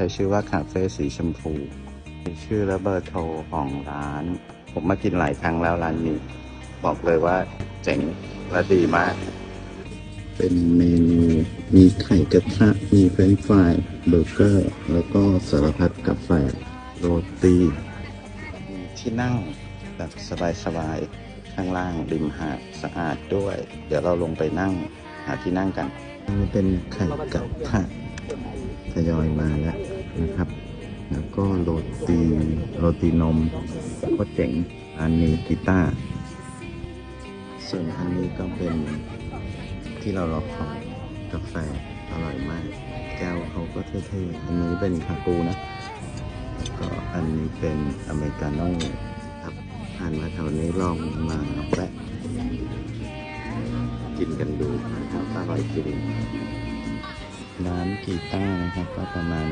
ช้ชื่อว่าคาเฟ่สีชมพูมีชื่อและเบอร์โทรของร้าน ผมมากินหลายครั้งแล้วร้านนี้ บอกเลยว่าเจ๋งและดีมาก เป็นเมนูมีไข่กระทะ มีเฟรนช์ฟรายเบอร์เกอร์ แล้วก็สารพัดกาแฟโรตีมีที่นั่งแบบสบายๆ ข้างล่างริมหาดสะอาดด้วย เดี๋ยวเราลงไปนั่งหาที่นั่งกันนี่เป็นไข่กระทะทยอยมาแล้ว นะครับ แล้วก็โรตีโรตีนมก็เจ๋งอันนี้กีตาร์ส่วนอันนี้ก็เป็นที่เรารอคอยกาแฟอร่อยมาก แก้วเขาก็เท่ๆ อันนี้เป็นคาปูนะ แล้วก็อันนี้เป็นอเมริกาโน่ครับผ่านมาแถวนี้ลองมาแวะกินกันดูนะครับอร่อยจริงร้านกีตาร์นะครับก็ประมาณ